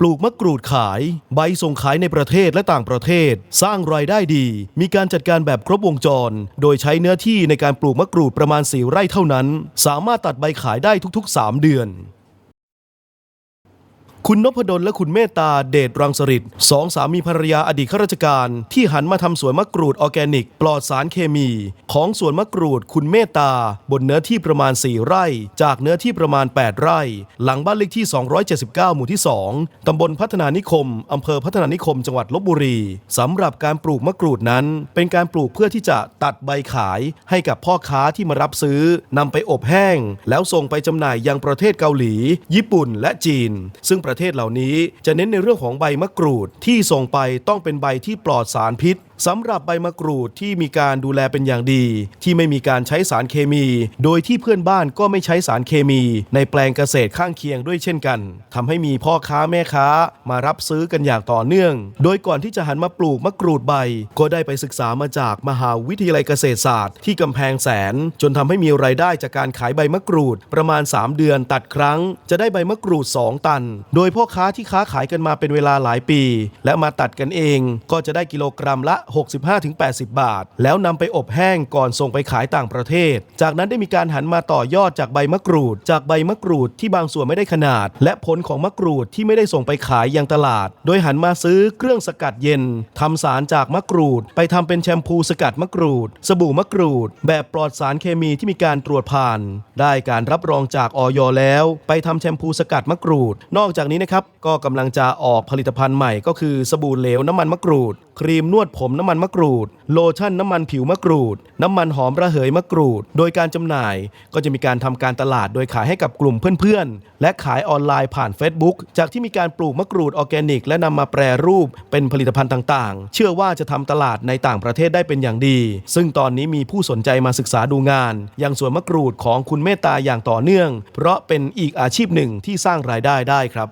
ปลูกมะกรูดขาย ใบส่งขายในประเทศและต่างประเทศ สร้างรายได้ดี มีการจัดการแบบครบวงจร โดยใช้เนื้อที่ในการปลูกมะกรูดประมาณ4ไร่เท่านั้น สามารถตัดใบขายได้ทุกๆ 3 เดือน คุณนพดลและคุณเมตตาเดชรังสริตสองสามีภรรยาอดีตข้าราชการ ที่หันมาทำสวนมะกรูดออแกนิก ปลอดสารเคมี ของสวนมะกรูด คุณเมตตา บนเนื้อที่ประมาณ 4 ไร่ จากเนื้อที่ประมาณ 8 ไร่ หลังบ้านเลขที่ 279 หมู่ที่ 2ตำบลพัฒนานิคมอำเภอพัฒนานิคม จังหวัดลบบุรีสำหรับการปลูกมะกรูดนั้น เป็นการปลูกเพื่อที่จะตัดใบขาย ให้กับพ่อค้าที่มารับซื้อนำไปอบแห้ง แล้วส่งไปจำหน่ายยังประเทศเกาหลี ญี่ปุ่น และจีน ซึ่งประประเทศเหล่านี้ จะเน้นในเรื่องของใบมะกรูดที่ส่งไปต้องเป็นใบที่ปลอดสารพิษสำหรับใบมะกรูดที่มีการดูแลเป็นอย่างดี ที่ไม่มีการใช้สารเคมี โดยที่เพื่อนบ้านก็ไม่ใช้สารเคมี ในแปลงเกษตรข้างเคียงด้วยเช่นกันทำให้มีพ่อค้าแม่ค้ามารับซื้อกันอย่างต่อเนื่อง โดยก่อนที่จะหันมาปลูกมะกรูดใบ ก็ได้ไปศึกษามาจากมหาวิทยาลัยเกษตรศาสตร์ ที่กำแพงแสน จนทำให้มีรายได้จากการขายใบมะกรูด ประมาณ 3 เดือนตัดครั้ง จะได้ใบมะกรูด 2 ตัน โดยพ่อค้าที่ค้าขายกันมาเป็นเวลาหลายปี และมาตัดกันเองก็จะได้กิโลกรัมละ65-80 บาท แล้วนำไปอบแห้งก่อนส่งไปขายต่างประเทศ จากนั้นได้มีการหันมาต่อยอดจากใบมะกรูด จากใบมะกรูดที่บางส่วนไม่ได้ขนาด และผลของมะกรูดที่ไม่ได้ส่งไปขายยังตลาด โดยหันมาซื้อเครื่องสกัดเย็นทำสารจากมะกรูด ไปทำเป็นแชมพูสกัดมะกรูด สบู่มะกรูด แบบปลอดสารเคมีที่มีการตรวจผ่าน ได้การรับรองจากออยแล้ว ไปทำแชมพูสกัดมะกรูด นอกจากนี้นะครับก็กำลังจะออกผลิตภัณฑ์ใหม่ก็คือสบู่เหลวน้ำมันมะกรูด ครีมนวดผมน้ำมันมะกรูด โลชั่นน้ำมันผิวมะกรูด น้ำมันหอมระเหยมะกรูด โดยการจำหน่ายก็จะมีการทำการตลาดโดยขายให้กับกลุ่มเพื่อนๆ และขายออนไลน์ผ่าน Facebook จากที่มีการปลูกมะกรูดออร์แกนิก และนำมาแปรรูปเป็นผลิตภัณฑ์ต่างๆ เชื่อว่าจะทำตลาดในต่างประเทศได้เป็นอย่างดี ซึ่งตอนนี้มีผู้สนใจมาศึกษาดูงาน อย่างสวนมะกรูดของคุณเมตตาอย่างต่อเนื่อง เพราะเป็นอีกอาชีพหนึ่งที่สร้างรายได้ได้ครับ